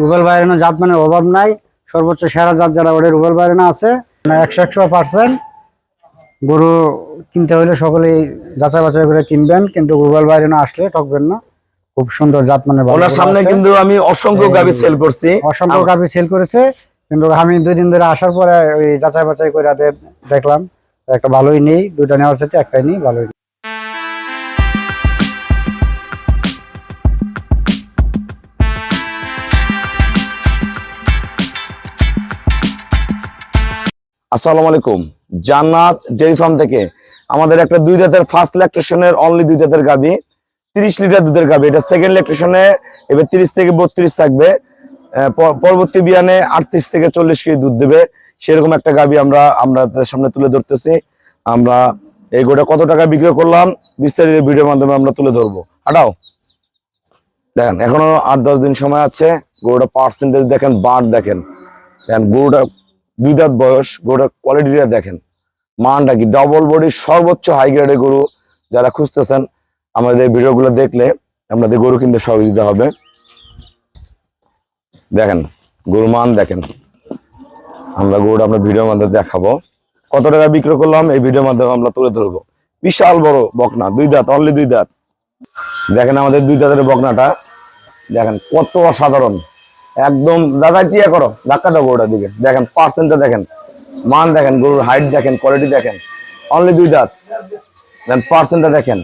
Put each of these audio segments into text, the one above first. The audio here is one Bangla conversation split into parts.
রুবেল বাইরানো জাত মানে অভাব নাই। সর্বোচ্চ সেরা জাত যারা ওটা রুবেল বাইরানো আছে মানে একশো একশো পার্সেন্ট গরু কিনতে হলে সকলেই যাচাই বাছাই করে কিনবেন কিন্তু রুবেল বাইরানো আসলে ঠকবেন না। খুব সুন্দর জাত মানে ওনার সামনে কিন্তু আমি অসংখ্য গাবি সেল করছি। অসংখ্য গাভি সেল করেছে কিন্তু আমি দুই দিন ধরে আসার পরে ওই যাচাই বাছাই করে দেখলাম একটা ভালোই নেই দুইটা নেওয়ার সাথে একটাই নেই ভালোই আসসালামু আলাইকুম। জান্নাত ডেয়ারি ফার্ম থেকে আমাদের একটা দুই দাঁতের ফার্স্ট ল্যাকটেশনের অনলি দুই দাঁতের গাবি তিরিশ লিটার দুধের গাবি এটা সেকেন্ড ল্যাকটেশনে এবার তিরিশ থেকে বত্রিশ থাকবে। পরবর্তী বিয়ানে আটত্রিশ থেকে চল্লিশ কেজি দুধ দেবে। সেরকম একটা গাবি আমরা আমরা সামনে তুলে ধরতেছি। আমরা এই গোটা কত টাকা বিক্রি করলাম, বিস্তারিত ভিডিওর মাধ্যমে আমরা তুলে ধরবো। হাঁটাও দেখেন, এখনও আট দশ দিন সময় আছে। গরুটা পার্সেন্টেজ দেখেন বার দেখেন। দেখেন গরুটা দুই দাঁত বয়স গরুটার কোয়ালিটিটা দেখেন। মানটা কি? ডবল বডির সর্বোচ্চ হাই গ্রেডের গরু যারা খুঁজতেছেন, আমাদের ভিডিওগুলো দেখলে আপনাদের গরু কিনতে সহযোগিতা হবে। দেখেন গরু মান দেখেন। আমরা গরুটা আপনার ভিডিওর মাধ্যমে দেখাবো। কত টাকা বিক্রি করলাম? এই ভিডিওর মাধ্যমে আমরা তুলে ধরবো। বিশাল বড় বকনা, দুই দাঁত অনলি দুই দাঁত। দেখেন আমাদের দুই দাঁতের বকনাটা। দেখেন, কত অসাধারণ। একদম, দাদা, কি করো? ধাক্কা দাও গরুটার দিকে। দেখেন পার্সেন্টটা দেখেন, মান দেখেন, গরুর হাইট দেখেন কোয়ালিটি দেখেন অনলি দুই দাঁত। দেন পার্সেন্টটা দেখেন।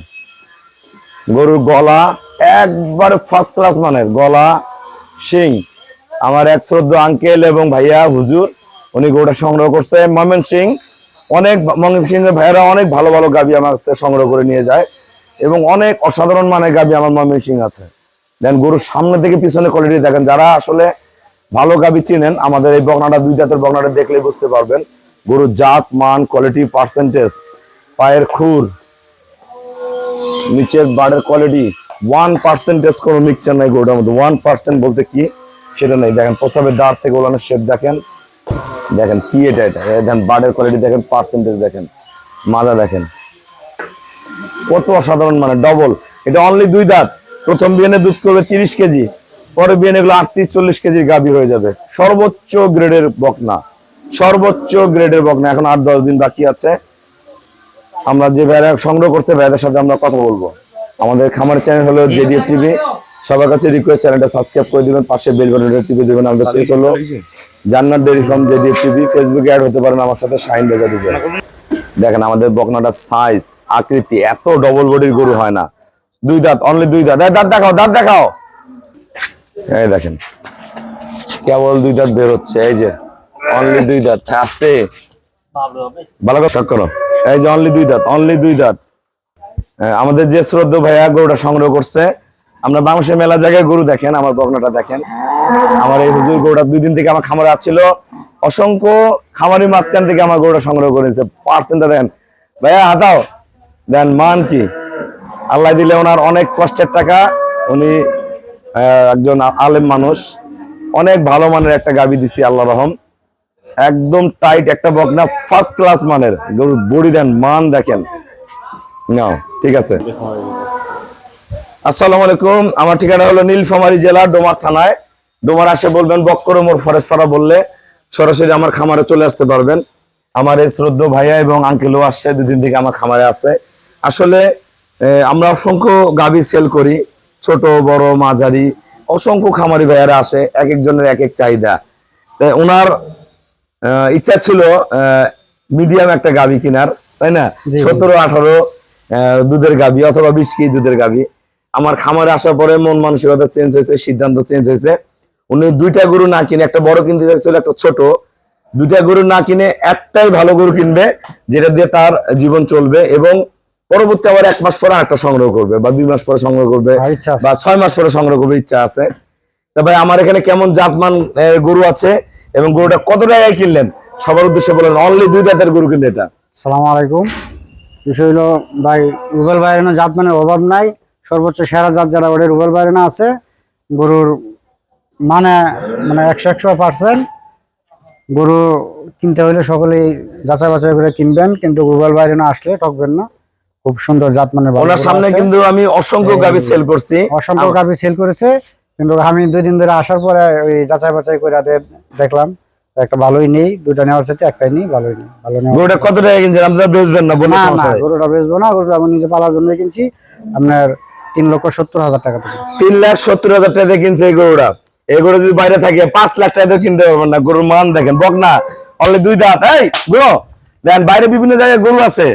গরুর গলা একবারে ফার্স্ট ক্লাস মানের, গলা, শিং। আমার এক শ্রদ্ধ আঙ্কেল এবং ভাইয়া, হুজুর, উনি গরুটা সংগ্রহ করছে মমেন সিং অনেক মমেন সিং এর ভাইয়ারা অনেক ভালো ভালো গাবি আমার কাছ সংগ্রহ করে নিয়ে যায় এবং অনেক অসাধারণ মানের গাবি আমার মমেন সিং আছে। দেন গরুর সামনে থেকে পিছনে কোয়ালিটি দেখেন, যারা আসলে ভালো গাবি চিনেন, আমাদের এই বগনাটা দুই জাতের বগনাটা দেখলে বুঝতে পারবেন। গরুর জাত, মান কোয়ালিটি পার্সেন্টেজ পায়ের খুর, নিচের বাড়ের কোয়ালিটি ওয়ান পার্সেন্টেজ কোনো মিক্সচার নাই গরুটার মধ্যে। ওয়ান পার্সেন্ট বলতে কি, সেটা নেই। দেখেন, প্রসাবের দাঁড় থেকে ওলানোর শেপ দেখেন। দেখেন, কি এটা এটা? দেখেন বার্ডের কোয়ালিটি দেখেন পার্সেন্টেজ দেখেন। মাজা দেখেন। কত অসাধারণ মানে ডবল এটা অনলি দুই দাঁত। প্রথম বিয়ানে দুধ করবে তিরিশ কেজি পরে বিয়ানে এগুলো আটত্রিশ চল্লিশ কেজির গাভী হয়ে যাবে। সর্বোচ্চ গ্রেডের বকনা, সর্বোচ্চ গ্রেডের বকনা, এখন আট দশ দিন বাকি আছে। আমরা যে ভাইরা সংগ্রহ করছে, ভাইদের সাথে আমরা কথা বলব। আমাদের খামারের চ্যানেল হলো জেডিএফ টিভি। সবার কাছে রিকোয়েস্ট চ্যানেলটা সাবস্ক্রাইব করে দিবেন, পাশে বেল বাটনটা টিপে দিবেন, আমাদের পেজ হলো Jannat dairy farm JDF TV. ফেসবুকে অ্যাড হতে পারেন, আমার সাথে শাইন বেজা দিবেন দেখেন আমাদের বকনাটা সাইজ আকৃতি, এত ডবল বডির গরু হয় না। দুই দাঁত অনলি দুই দাঁত। দাঁত দেখাও দাঁত দেখাও। এই দেখেন। কেবল দুই দাঁত বের হচ্ছে এই যে অনলি দুই দাঁত। আসতে। ভালো কথা করো। এই যে অনলি দুই দাঁত অনলি দুই দাঁত। হ্যাঁ, আমাদের যে শ্রদ্ধ ভাইয়া গরুটা সংগ্রহ করছে আমরা বাংলাদেশের মেলা জায়গায় গরু দেখেন আমার বকনাটা দেখেন। আমার এই হুজুর গরুটা দুই দিন থেকে আমার খামারে আছিল। অসংখ্য খামারি মাঝখান থেকে আমার গরুটা সংগ্রহ করেছে। পার্সেন্টটা দেখেন ভাইয়া হাতাও। দেন মান কি? আল্লাহ দিলে ওনার অনেক কষ্টের টাকা। উনি একজন আলেম মানুষ। অনেক ভালো মানের একটা গাবি দিছি, আল্লাহ রহম। একদম টাইট একটা বকনা ফার্স্ট ক্লাস মানের। গরুর বডি দেন, মান দেখেন। নাও, ঠিক আছে। আসসালামু আলাইকুম, আমার ঠিকানা হলো নীলফামারী জেলা, ডোমার থানায়। ডোমার আসে বলবেন, বক্কর মোর ফরেস্ট পাড়া বললে সরাসরি আমার খামারে চলে আসতে পারবেন। আমার এই শ্রদ্ধ ভাইয়া এবং আঙ্কেলও আসছে, দুদিন থেকে আমার খামারে আছে। আসলে আমরা অসংখ্য গাবি সেল করি ছোট বড় মাঝারি অসংখ্য খামারি ভাইয়ারা আসে এক একজনের এক এক চাহিদা। তাই ওনার ইচ্ছা ছিল মিডিয়াম একটা গাবি কেনার তাই না। সতেরো আঠারো দুধের গাবি অথবা বিশ কেজি দুধের গাবি আমার খামারে আসার পরে মন মানসিকতা চেঞ্জ হয়েছে সিদ্ধান্ত চেঞ্জ হয়েছে। উনি দুইটা গরু না কিনে একটা বড় কিনতে চাইছিল একটা ছোট। দুইটা গরু না কিনে একটাই ভালো গরু কিনবে যেটা দিয়ে তার জীবন চলবে এবং পরবর্তী আবার এক মাস পরে একটা সংগ্রহ করবে বা দুই মাস পরে সংগ্রহ করবে বা ছয় মাস পরে সংগ্রহ করবে ইচ্ছা আছে। তা ভাই আমার এখানে কেমন জাতমান গরু আছে এবং গরুটা কত টাকায় কিনলেন? সবার উদ্দেশ্যে বলেন অনলি দুই দাঁতের গরু কিন্তু এটা। সালাম আলাইকুম। বিষয় হলো ভাই রুবেল বাইরানো জাত মানে অভাব নাই। সর্বোচ্চ সেরা জাত যারা ওটা রুবেল বাইরানো আছে গরুর মানে মানে একশো একশো পার্সেন্ট। গরু কিনতে হলে সকলেই যাচাই বাছাই করে কিনবেন কিন্তু রুবেল বাইরানো আসলে ঠকবেন না। খুব সুন্দর জাত মানে ওনার সামনে কিন্তু আমি অসংখ্য গাবি সেল করছি। অসংখ্য গাভি সেল করেছে। কিন্তু আমি দুই দিন ধরে আসার পরে ওই যাচাই বাছাই করে দেখলাম একটা ভালোই নেই দুটা নেওয়ার সাথে একটাই নেই ভালোই নেই ভালো নেওয়া গরুটা কত টাকা কিনছেন? আপনারা বেচবেন না বলে সমস্যা না গরুটা বেচবো না গরুটা আমি নিজে পালার জন্য কিনছি। আপনার তিন লক্ষ সত্তর হাজার টাকা তিন লাখ সত্তর হাজার টাকা কিনছে এই গরুটা। এই গরু যদি বাইরে থাকে পাঁচ লাখ টাকা কিনতে পারবেন না। গরুর মান দেখেন বক না অনলি দুই দাঁত। এই গরু দেখেন বাইরে বিভিন্ন জায়গায় গরু আছে।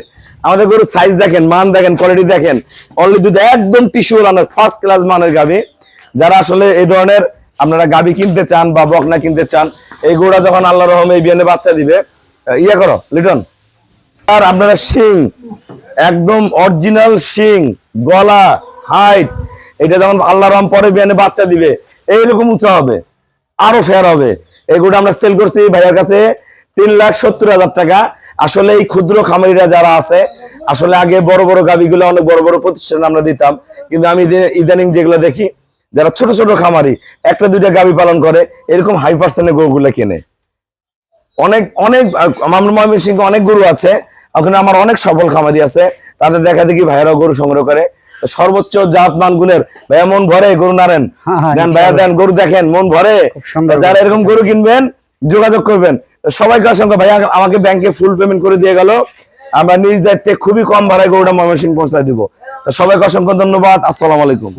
আমাদের গরুর সাইজ দেখেন, মান দেখেন কোয়ালিটি দেখেন অনলি দুধ একদম টিস্যু লানের ফার্স্ট ক্লাস মানের গাবি যারা আসলে এই ধরনের আপনারা গাবি কিনতে চান বা বকনা কিনতে চান, এই গরুটা যখন আল্লাহ রহমে এই বিয়ানে বাচ্চা দিবে ইয়ে করো, লিটন। আর আপনারা শিং, একদম অরিজিনাল শিং, গলা হাইট এটা যখন আল্লাহ রহম পরে বিয়ানে বাচ্চা দিবে, এইরকম উঁচা হবে, আরও ফেয়ার হবে। এগুলো আমরা সেল করছি ভাইয়ার কাছে তিন লাখ সত্তর হাজার টাকা। আসলে এই ক্ষুদ্র খামারিরা যারা আছে আসলে আগে বড় বড় গাবিগুলো অনেক বড় বড় প্রতিষ্ঠান আমরা দিতাম কিন্তু আমি ইদানিং যেগুলো দেখি যারা ছোট ছোট খামারি একটা দুইটা গাবি পালন করে এরকম হাই পার্সেন্টের গরুগুলো কেনে। অনেক অনেক ময়মনসিংহে অনেক গরু আছে ওখানে আমার অনেক সফল খামারি আছে তাদের দেখা দেখি ভাইয়েরাও গরু সংগ্রহ করে। সর্বোচ্চ জাত মান গুণের ভাইয়া মন ভরে গরু নারেন হ্যাঁ, হ্যাঁ, দেন ভাইয়া দেন গরু দেখেন মন ভরে। যারা এরকম গরু কিনবেন যোগাযোগ করবেন। সবাইকে অসংখ্য ভাইয়া, আমাকে ব্যাংকে ফুল পেমেন্ট করে দিয়ে গেল আমরা নিজ দায়িত্বে খুবই কম ভাড়ায় গরুটা ময়মনসিং পৌঁছায় দিব সবাই সবাইকে অসংখ্য ধন্যবাদ, আসসালাম আলাইকুম।